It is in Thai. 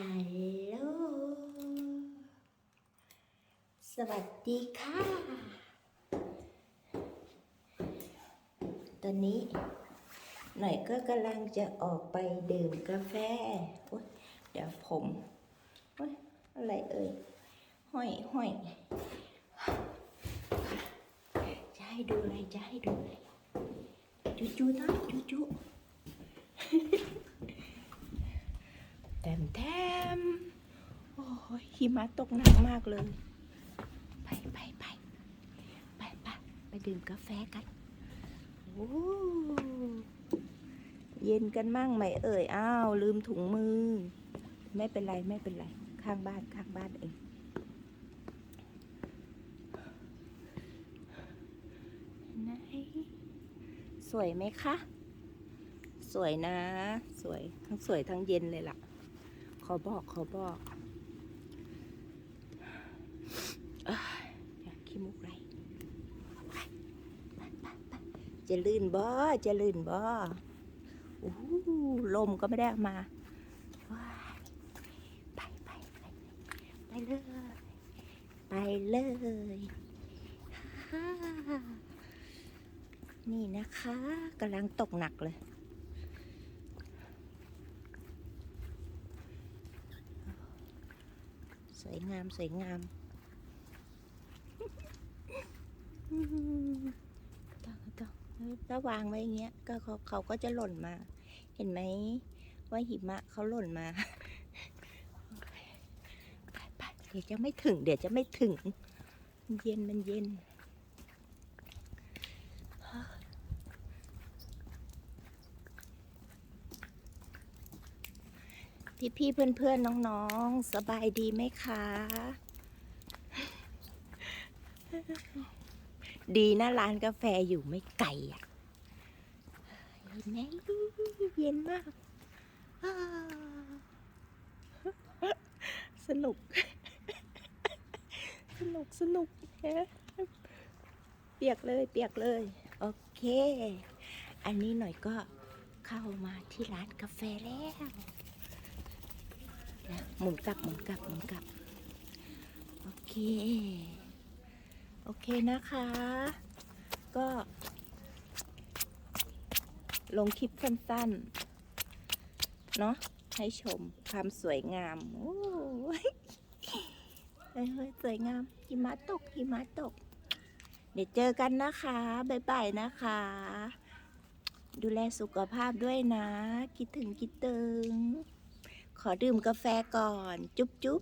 ฮัลโหล สวัสดีค่ะ ตอนนี้ หน่อยก็กำลังจะออกไปดื่มกาแฟ เดี๋ยวผมโอ๊ยอะไรเอ่ย ห้อยห้อยจะให้ดูอะไรจะให้ดูอะไรจูจูนะจูจูแต้มแต้มโอ้ยหิมะตกหนักมากเลย ไปไปไปไปไปไปดื่มกาแฟกันโอ้เย็นกันมั่งไหมเอ่ย อ้าว ลืมถุงมือ ไม่เป็นไรไม่เป็นไร ข้างบ้านข้างบ้านเอง ไหน สวยไหมคะ สวยนะ สวยทั้งสวยทั้งเย็นเลยล่ะ ขอบอกขอบอกอยากขี้มุกไรจะลื่นบ่จะลื่นบ่โอ้ลมก็ไม่ได้เอามาไปไปไปไปเลย ไปเลยนี่นะคะกำลังตกหนักเลย วยงามสวยงามต้องต้องถ้าวางไว้อย่างเงี้ยก็เขาเขาก็จะหล่นมา เห็นไหมว่าหิมะเขาหล่นมาไปไปเดี๋ยวจะไม่ถึง เดี๋ยวจะไม่ถึง เย็นมันเย็น พี่พี่เพื่อนเพื่อนๆน้องๆ สบายดีไหมคะ ดีนะร้านกาแฟอยู่ไม่ไกลอะเห็นไหมเย็นมาก สนุก สนุกสนุกแฮะเปียกเลยเปียกเลย โอเค อันนี้หน่อยก็เข้ามาที่ร้านกาแฟแล้ว หมุนกลับหมุนกลับหมุนกลับ โอเค โอเคนะคะ ก็ ลงคลิปสั้นๆ เนาะให้ชมความสวยงาม โอ้ยสวยงามหิมะตกหิมะตก เดี๋ยวเจอกันนะคะ บ๊ายบายนะคะ ดูแลสุขภาพด้วยนะ คิดถึงคิดถึง ขอดื่มกาแฟก่อน จุ๊บจุ๊บ